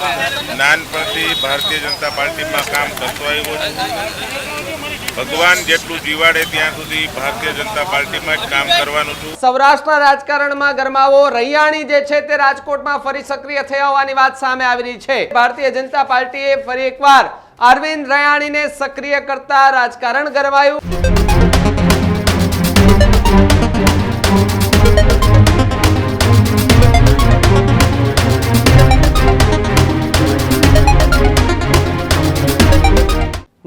નાનપણથી ભારતીય જનતા પાર્ટીમાં કામ કરતો આવ્યો છું. ભગવાન જેટલું જીવાડે ત્યાં સુધી ભારતીય જનતા પાર્ટીમાં જ કામ કરવાનું છું. સૌરાષ્ટ્રના રાજકારણમાં ગરમાવો, રૈયાણી જે છે તે રાજકોટમાં ફરી સક્રિય થયા હોવાની વાત સામે આવી રહી છે. ભારતીય જનતા પાર્ટીએ ફરી એકવાર અરવિંદ રૈયાણીને સક્રિય કરતા રાજકારણ ગરમાયું.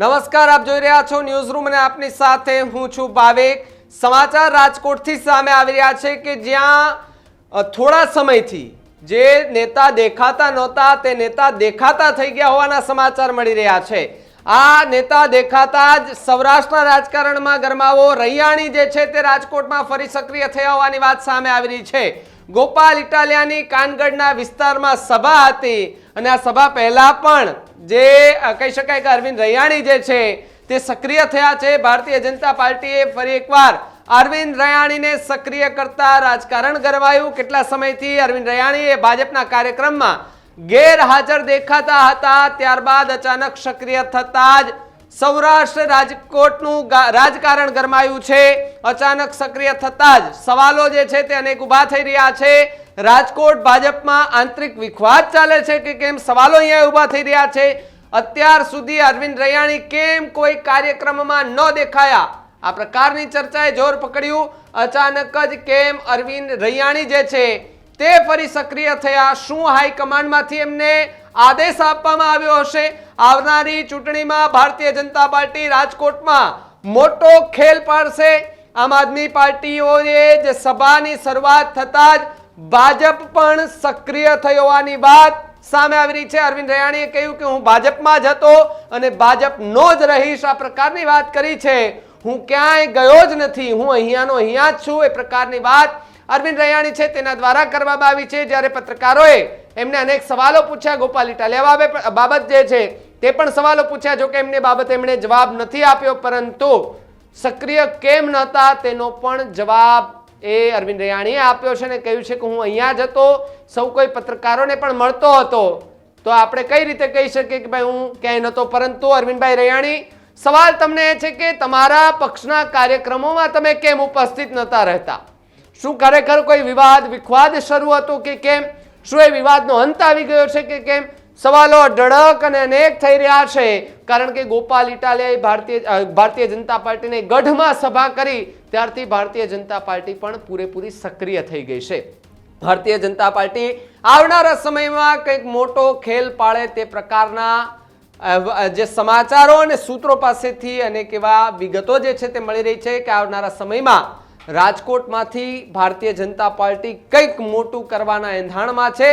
નમસ્કાર, આપ જોઈ રહ્યા છો ન્યૂઝ રૂમ અને આપની સાથે હું છું ભાવેક. સમાચાર રાજકોટથી સામે આવી રહ્યા છે કે જ્યાં થોડા સમયથી જે નેતા દેખાતા નહોતા, તે નેતા દેખાતા થઈ ગયા હોવાના સમાચાર મળી રહ્યા છે. આ નેતા દેખાતા જ સૌરાષ્ટ્રના રાજકારણમાં ગરમાવો, રૈયાણી જે છે તે રાજકોટમાં ફરી સક્રિય થયા હોવાની વાત સામે આવી રહી છે. ગોપાલ ઇટાલિયાની કાનગઢના વિસ્તારમાં સભા હતી અને આ સભા પહેલા પણ જે કહી શકાય કે અરવિંદ રૈયાણી જે છે, તે સક્રિય થયા છે. ભારતીય જનતા પાર્ટીએ ફરી એકવાર અરવિંદ રૈયાણીને સક્રિય કરતા રાજકારણ ગરવાયું કેટલા સમયથી અરવિંદ રૈયાણીએ ભાજપના કાર્યક્રમમાં ગેરહાજર દેખાતા હતા. ત્યારબાદ અચાનક સક્રિય થતા જ સૌરાષ્ટ્ર રાજકોટનું રાજકારણ ગરમાયું છે. અચાનક સક્રિય થતા જ સવાલો જે છે તે અનેક ઊભા થઈ રહ્યા છે. રાજકોટ ભાજપમાં આંતરિક વિખવાદ ચાલે છે કે કેમ? સવાલો અહીંયા ઊભા થઈ રહ્યા છે. અત્યાર સુધી અરવિંદ રૈયાણી કેમ કોઈ કાર્યક્રમમાં ન દેખાયા? આ પ્રકારની ચર્ચાએ જોર પકડ્યું. અચાનક જ કેમ અરવિંદ રૈયાણી જે છે, તે ફરી સક્રિય થયા. શું હાઈકમાન્ડમાંથી એમને આદેશ આપવામાં આવ્યો હશે? આવનારી ચૂંટણીમાં ભારતીય જનતા પાર્ટી રાજકોટમાં મોટો ખેલ પાડશે. આમ આદમી પાર્ટીઓએ જે સભાની શરૂઆત થતાં જ ભાજપ પણ સક્રિય થઈ હોવાની વાત સામે આવી રહી છે. અરવિંદ રૈયાણીએ કહ્યું કે હું ભાજપમાં જ હતો અને ભાજપનો જ રહીશ. આ પ્રકારની વાત કરી છે. હું ક્યાંય ગયો જ નથી. હું અહીંયાનો અહીંયા જ છું. એ પ્રકારની વાત અરવિંદ રૈયાણી છે તેના દ્વારા કરવામાં આવી છે. જ્યારે પત્રકારોએ એમને અનેક સવાલો પૂછ્યા. ગોપાલ ઇટાલિયા બાબે- બાબત જે છે તે પણ સવાલો પૂછ્યા. જોકે એમની બાબતે એમણે જવાબ નથી આપ્યો. પરંતુ સક્રિય કેમ નહોતા તેનો પણ જવાબ એ અરવિંદ રૈયાણીએ આપ્યો છે ને કહ્યું છે કે હું અહીંયા જ હતો, સૌ કોઈ પત્રકારોને પણ મળતો હતો. તો આપણે કઈ રીતે કહી શકીએ કે ભાઈ હું ક્યાંય નહોતો, પરંતુ અરવિંદભાઈ રૈયાણી, સવાલ તમને એ છે કે તમારા પક્ષના કાર્યક્રમોમાં તમે કેમ ઉપસ્થિત નહોતા રહેતા? શું ખરેખર કોઈ વિવાદ, વિખવાદ શરૂ હતો કે કેમ? શું એ વિવાદનો અંત આવી ગયો છે કે કેમ? સવાલો અઢળક અને અનેક થઈ રહ્યા છે, કારણ કે ગોપાલ ઇટાલિયાએ ભારતીય ભારતીય જનતા પાર્ટીને ગઢમાં સભા કરી ત્યારથી ભારતીય જનતા પાર્ટી પણ પૂરેપૂરી સક્રિય થઈ ગઈ છે. ભારતીય જનતા પાર્ટી આવનારા સમયમાં કંઈક મોટો ખેલ પાળે તે પ્રકારના જે સમાચારો અને સૂત્રો પાસેથી અનેક એવા વિગતો જે છે તે મળી રહી છે કે આવનારા સમયમાં રાજકોટમાંથી ભારતીય જનતા પાર્ટી કંઈક મોટું કરવાના એંધાણમાં છે,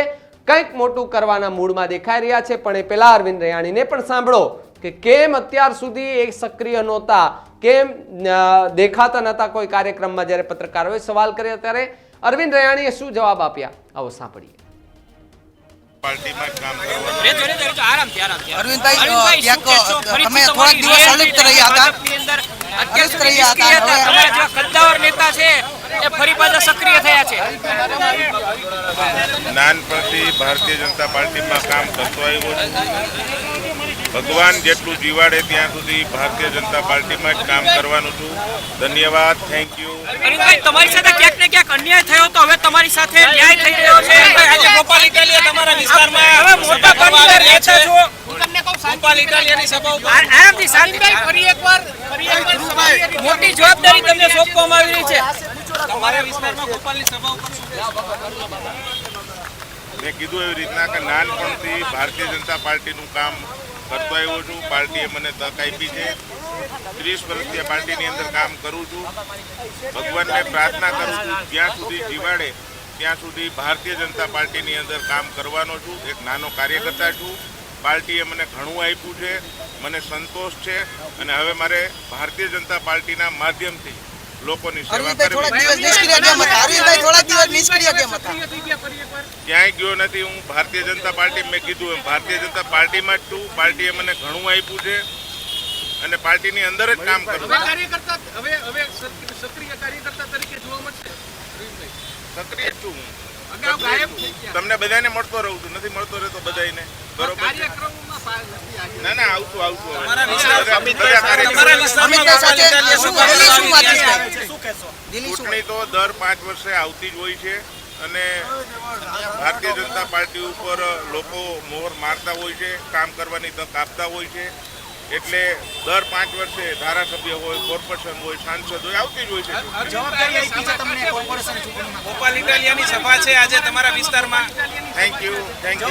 કંઈક મોટું કરવાના મૂડમાં દેખાઈ રહ્યા છે. પણ એ પહેલાં અરવિંદ રૈયાણીને પણ સાંભળો. કે કેમ અત્યાર સુધી એ સક્રિય નહોતા કેમ દેખાતા નહોતા કોઈ કાર્યક્રમમાં જ્યારે પત્રકારોએ સવાલ કર્યા ત્યારે અરવિંદ રૈયાણીએ શું જવાબ આપ્યા આવો સાંભળીએ પાર્ટીમાં કામ કરવાનું રેજો, રેજો, રેજો, આરામથી, આરામથી. અરવિંદભાઈ, અરવિંદભાઈ, ક્યાંક શું કહેશો? તમે થોડાક દિવસ અલિપ્ત રહ્યા હતા. ભાજપની અંદર અત્યાર અલિપ્ત રહ્યા હતા. નિષ્ક્રિય હતા. હવે- તમારા જેવા કદ્દાવર નેતા છે એ ફરી પાછા સક્રિય થયા છે નાનપણથી ભારતીય જનતા પાર્ટીમાં કામ કરતો આવ્યો છું ભગવાન જેટલું જીવાડે ત્યાં સુધી ભારતીય જનતા પાર્ટીમાં જ કામ કરવાનું છું. ધન્યવાદ થેન્ક યુ અરવિંદભાઈ તમારી સાથે ક્યાંક ને ક્યાંક અન્યાય થયો તો હવે તમારી સાથે ન્યાય થઈ રહ્યો છે. આજે ગોપાલ ઇટાલિયા તમારા વિસ્તારમાં હવે મોટા પરિવાર નેતા છો. ગોપાલ ઇટાલિયાની સભા ઉપર. આરામથી શાંતિભાઈ ફરી એકવાર ફરી એકવાર મોટી જવાબદારી તમને સોંપવામાં આવી રહી છે. તમારા વિસ્તારમાં ગોપાલની સભા ઉપર મેં કીધું એવી રીતના કે નાનપણથી ભારતીય જનતા પાર્ટીનું કામ કરતો આવ્યો છું, પાર્ટીએ મને તક આપી છે. ત્રીસ વર્ષથી પાર્ટીની અંદર કામ કરું છું. ભગવાનને પ્રાર્થના કરું છું, જ્યાં સુધી જીવાડે, ત્યાં સુધી ભારતીય જનતા પાર્ટીની અંદર કામ કરવાનો છું. એક નાનો કાર્યકર્તા છું. પાર્ટીએ મને ઘણું આપ્યું છે, મને સંતોષ છે અને હવે મારે ભારતીય જનતા પાર્ટીના માધ્યમથી લોકોની સેવા ક્યાંય ગયો નથી. હું ભારતીય જનતા પાર્ટી મેં કીધું એમ ભારતીય જનતા પાર્ટીમાં જ છું. પાર્ટીએ મને ઘણું આપ્યું છે. અને પાર્ટીની અંદર જ કામ કરું હવે હવે સક્રિય કાર્યકર્તા તરીકે જોવા મળશે? સક્રિય છું હું. અગાઉ ગાયબ થઈ ગયા. તમને બધાને મળતો રહું છું. નથી મળતો રહેતો બધાને બરોબર. ના ના આવતું આવતું ચૂંટણી તો દર પાંચ વર્ષે આવતી જ હોય છે અને ભારતીય જનતા પાર્ટી ઉપર લોકો મોહર મારતા હોય છે કામ કરવાની તક આપતા હોય છે. એટલે દર પાંચ વર્ષે ધારાસભ્ય હોય કોર્પોરેશન હોય સાંસદ હોય આવતી જ હોય ગોપાલ ઇટાલિયાની સભા છે આજે તમારા વિસ્તારમાં. થેન્ક યુ થેન્ક યુ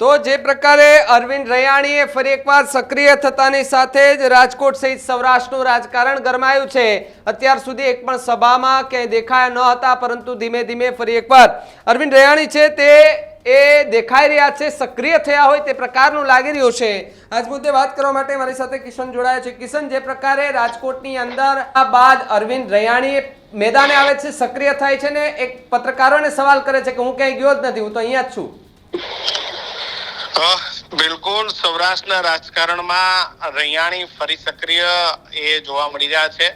તો જે પ્રકારે અરવિંદ રૈયાણીએ ફરી એકવાર સક્રિય થતાની સાથે જ રાજકોટ સહિત સૌરાષ્ટ્રનું રાજકારણ ગરમાયું છે. અત્યાર સુધી એક પણ સભામાં ક્યાંય દેખાયા ન હતા, પરંતુ ધીમે ધીમે ફરી એકવાર અરવિંદ રૈયાણી છે તે એ દેખાઈ રહ્યા છે, સક્રિય થયા હોય તે પ્રકારનું લાગી રહ્યું છે. આજ મુદ્દે વાત કરવા માટે મારી સાથે કિશન જોડાયા છે. કિશન, જે પ્રકારે રાજકોટની અંદર આ બાદ અરવિંદ રૈયાણી મેદાને આવે છે, સક્રિય થાય છે ને એક પત્રકારોને સવાલ કરે છે કે હું ક્યાંય ગયો જ નથી, હું તો અહીંયા જ છું. અ, બિલકુલ સૌરાષ્ટ્રના રાજકારણમાં રૈયાણી ફરી સક્રિય એ જોવા મળી રહ્યા છે.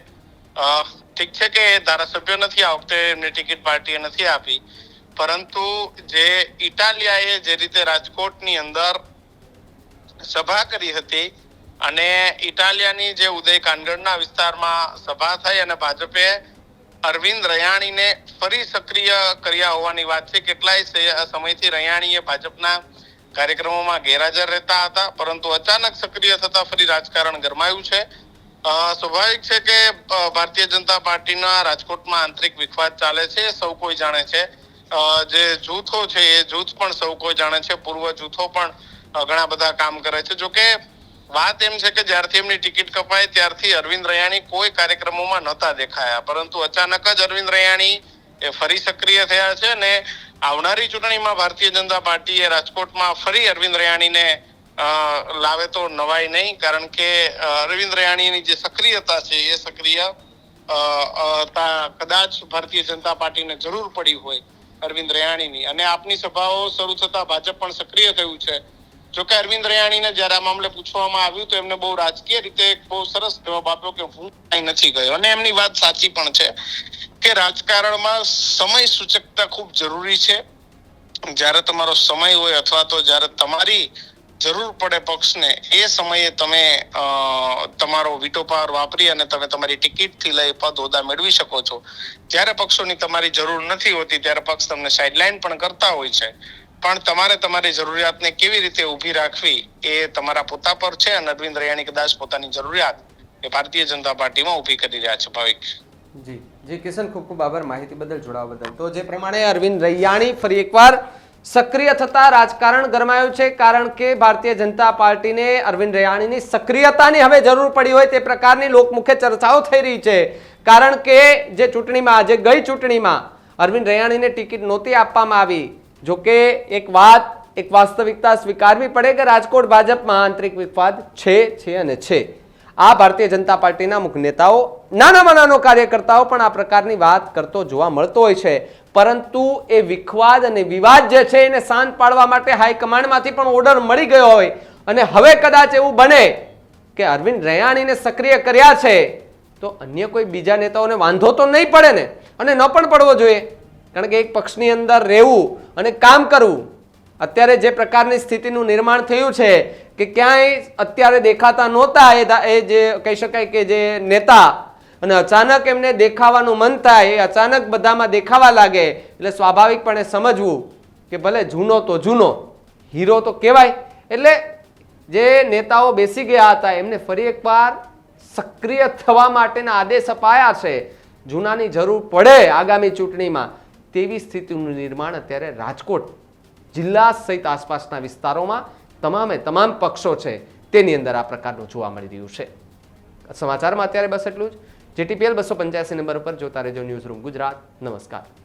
ઠીક છે કે ધારાસભ્ય નથી આ વખતે એમની ટિકિટ પાર્ટીએ નથી આપી પરંતુ જે ઇટાલિયાએ જે રીતે રાજકોટની અંદર સભા કરી હતી અને ઇટાલિયાની જે ઉદય કાનગડના વિસ્તારમાં સભા થઈ અને ભાજપે અરવિંદ રૈયાણીને ફરી સક્રિય કર્યા હોવાની વાત છે. કેટલાય સમયથી રૈયાણીએ ભાજપના કાર્યક્રમોમાં ગેરહાજર રહેતા હતા, પરંતુ અચાનક સક્રિય થતા ફરી રાજકારણ ગરમાયું છે. સ્વાભાવિક છે કે ભારતીય જનતા પાર્ટીના રાજકોટમાં આંતરિક વિખવાદ ચાલે છે, સૌ કોઈ જાણે છે. જે જૂથો છે, એ જૂથ પણ સૌ કોઈ જાણે છે, પૂર્વ જૂથો પણ ઘણા બધા કામ કરે છે. જોકે વાત એમ છે કે જ્યારથી એમની ટિકિટ કપાય ત્યારથી અરવિંદ રૈયાણી કોઈ કાર્યક્રમોમાં નહોતા દેખાયા, પરંતુ અચાનક જ અરવિંદ રૈયાણી એ ફરી સક્રિય થયા છે અને આવનારી ચૂંટણીમાં ભારતીય જનતા પાર્ટીએ રાજકોટમાં ફરી અરવિંદ રયાણીને લાવે તો નવાય નહીં, કારણ કે અરવિંદ રયાણીની જે સક્રિયતા છે એ સક્રિય કદાચ ભારતીય જનતા પાર્ટીને જરૂર પડી હોય અરવિંદ રયાણીની. અને આપની સભાઓ શરૂ થતા ભાજપ પણ સક્રિય થયું છે. જોકે અરવિંદ રયાણીને જ્યારે આ મામલે પૂછવામાં આવ્યું તો એમને બહુ રાજકીય રીતે બહુ સરસ જવાબ આપ્યો કે હું કઈ નથી ગયો. અને એમની વાત સાચી પણ છે. કે રાજકારણમાં સમય સૂચકતા ખૂબ જરૂરી છે. જ્યારે તમારો સમય હોય અથવા તો જ્યારે તમારી જરૂર પડે પક્ષને, એ સમયે તમે તમારો વીટો પાવર વાપરી અને તમે તમારી ટિકિટથી લઈ પદ હોદ્દા મેળવી શકો છો. જ્યારે પક્ષોની તમારી જરૂર નથી હોતી, ત્યારે પક્ષ તમને સાઇડલાઇન પણ કરતા હોય છે. પણ તમારે તમારી જરૂરિયાતને કેવી રીતે ઊભી રાખવી, એ તમારા પોતા પર છે અને અરવિંદ રૈયાણી કદાચ પોતાની જરૂરિયાત એ ભારતીય જનતા પાર્ટીમાં ઊભી કરી રહ્યા છે. ભાવિક. જી. જી, કિશન, ખૂબ ખૂબ આભાર માહિતી બદલ, જોડાવા બદલ. તો જે પ્રમાણે અરવિંદ રૈયાણી ફરી એકવાર સક્રિય થતા રાજકારણ ગરમાયું છે, કારણ કે ભારતીય જનતા પાર્ટીને અરવિંદ રૈયાણીની સક્રિયતાની હવે જરૂર પડી હોય તે પ્રકારની લોકમુખે ચર્ચાઓ થઈ રહી છે. કારણ કે જે ચૂંટણીમાં, આજે ગઈ ચૂંટણીમાં અરવિંદ રૈયાણીને ટિકિટ નહોતી આપવામાં આવી. જો કે એક વાત, એક વાસ્તવિકતા સ્વીકારવી પડે કે રાજકોટ ભાજપમાં આંતરિક વિવાદ છે છે અને છે. આ ભારતીય જનતા પાર્ટીના મુખ નેતાઓ, નાનામાં નાનો કાર્યકર્તાઓ પણ આ પ્રકારની વાત કરતો જોવા મળતો હોય છે. પરંતુ એ વિખવાદ અને વિવાદ જે છે એને શાંત પાડવા માટે હાઈકમાન્ડમાંથી પણ ઓર્ડર મળી ગયો હોય. અને હવે કદાચ એવું બને કે અરવિંદ રૈયાણીને સક્રિય કર્યા છે, તો અન્ય કોઈ બીજા નેતાઓને વાંધો તો નહીં પડે ને? અને ન પણ પડવો જોઈએ. કારણ કે એક પક્ષની અંદર રહેવું અને કામ કરવું, અત્યારે જે પ્રકારની સ્થિતિનું નિર્માણ થયું છે કે ક્યાંય અત્યારે દેખાતા નહોતા એ જે કહી શકાય કે જે નેતા. અને અચાનક એમને દેખાવાનું મન થાય, એ અચાનક બધામાં દેખાવા લાગે, એટલે સ્વાભાવિકપણે સમજવું કે ભલે જૂનો તો જૂનો, હીરો તો કહેવાય. એટલે જે નેતાઓ બેસી ગયા હતા, એમને ફરી એકવાર સક્રિય થવા માટેના આદેશ અપાયા છે. જૂનાની જરૂર પડે આગામી ચૂંટણીમાં. તેવી સ્થિતિનું નિર્માણ અત્યારે રાજકોટ જિલ્લા સહિત આસપાસના વિસ્તારોમાં તમામે તમામ પક્ષો છે, તેની અંદર આ પ્રકારનું જોવા મળી રહ્યું છે. સમાચારમાં અત્યારે બસ એટલું જ. જેટીપીએલ બસો પંચ્યાસી નંબર ઉપર જોતા રહેજો ન્યૂઝ રૂમ ગુજરાત. નમસ્કાર.